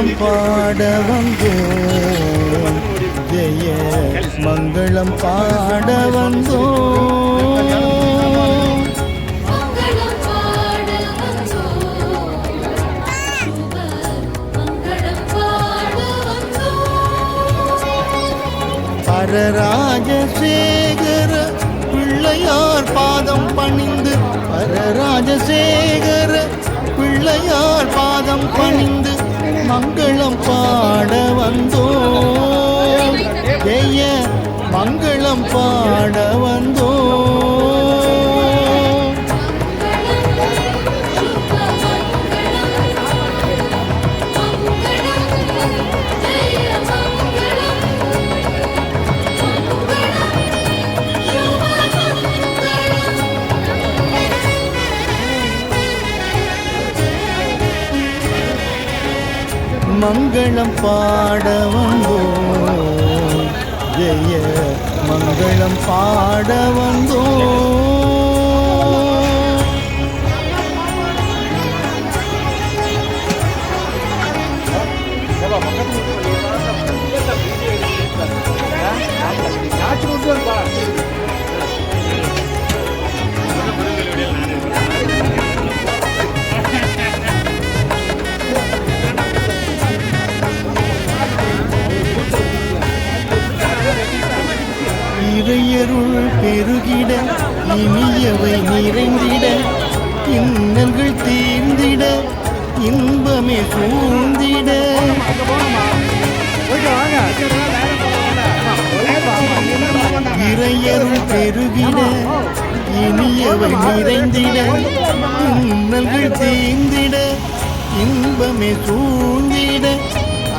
மங்களம் பாட வந்தோம் ஜெய மங்களம் பாட வந்தோம் பரராஜசேகர பிள்ளையார் பாதம் பணிந்து. பரராஜசேகர பிள்ளையார் பாதம் பணிந்து. மங்களம் பாட வந்தோம். ஜெய மங்களம் பாட வந்தோம். மங்களம் பாட வந்தோம் ஜெய மங்களம் பாட வந்தோம் இறையருள் இறையருள் பெருகிட இனியவை நிறைந்திட இன்னல்கள் தீந்திட இன்பமே சூழ்ந்திட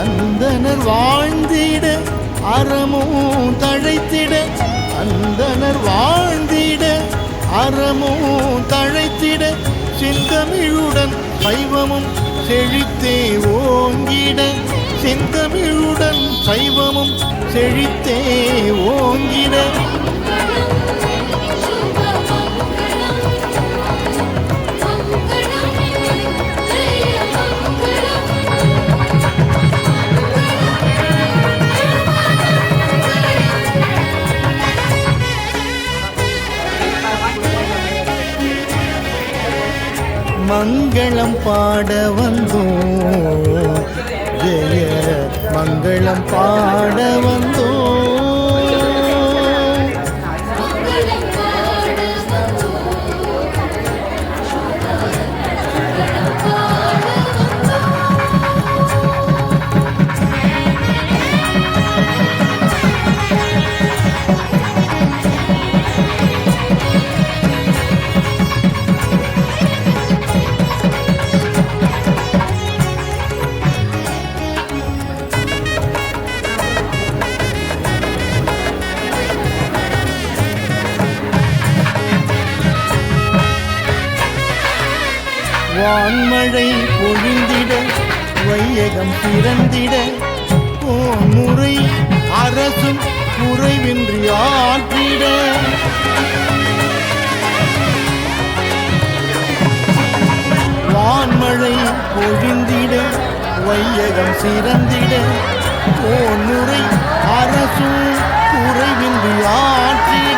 அந்தனர் வாழ்ந்திட அறமும் தழைத்திட அந்தனர் வாழ்ந்திட அறமும் தழைத்திட செந்தமிழுடன் சைவமும் செழித்தே செழித்தே மங்களம் பாட வந்தோம் ஜெய மங்களம் பாட வந்தோம் வான்மழை பொழிந்திட வையகம் பிறந்திட முறை அரசும் குறைவின்றி ஆற்றிட. வான்மழை பொழிந்திட வையகம் சிறந்திட முறை அரசும் குறைவின்றி ஆற்றிட.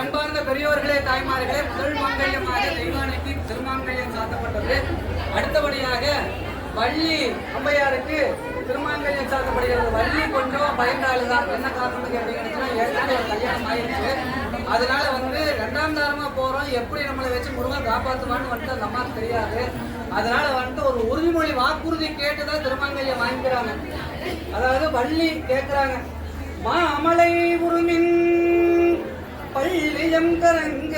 அன்பார்ந்த பெரியோர்களே தாய்மார்களே முதல் மங்கல்யமாக தெய்வானைக்கு திருமாங்கல்யம் சாத்தப்பட்டது. அடுத்தபடியாக வள்ளி அம்மையாருக்கு திருமாங்கல்யம் சாத்தப்படுகிறது. வள்ளி கொஞ்சம் பயந்தாள் தான் என்ன காரணத்துக்கு அப்படின்னு ஏற்கனவே ஒரு கல்யாணம் ஆயிடுச்சு அதனால வந்து ரெண்டாம் தாரமா போறோம். எப்படி நம்மளை வச்சு முருகன் காப்பாற்றுவான்னு வந்துட்டு அந்த அம்மாவுக்கு தெரியாது. அதனால வந்துட்டு ஒரு உறுதிமொழி வாக்குறுதி கேட்டு தான் திருமாங்கல்யம் வாங்கிக்கிறாங்க. அதாவது வள்ளி கேட்கிறாங்க மாமலை உருமின் பள்ளியம் கரங்க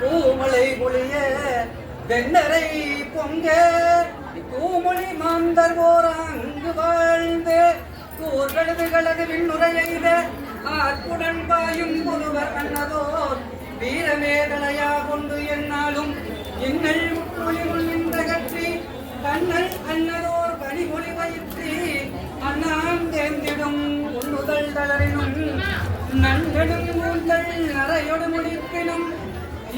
பூமலை மொழிய வெண்ணரை பொங்க. பூமொழி மாந்தர் ஓர் அங்கு வாழ்ந்து கூர்களது விண்ணுரையெய்த ஆற்புடன் பாயும் ஒருவர் அன்னதோர் வீரமேதலையா கொண்டு என்னாலும் இன்னல் முற்றொழிவுள் இந்த கற்றி கண்ணல் அன்னதோர் கனிமொழி வயிற்றி அண்ணாம் தேர்ந்திடும் உண்ணுதல் தளரினும் நன்கடும் கூந்தல் நரையொடு முடிப்பினும்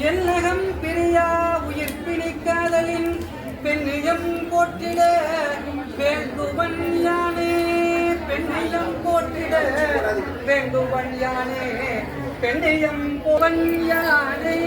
எல்லகம் பிரியா உயிர் பிணிக்காதலின் பெண்ணியம் போட்டிட வேண்டுவன் யானே பெண்ணியம் போட்டிட வேண்டுவன் யானே பெண்ணியம் புவன் யானே.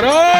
¡Parón!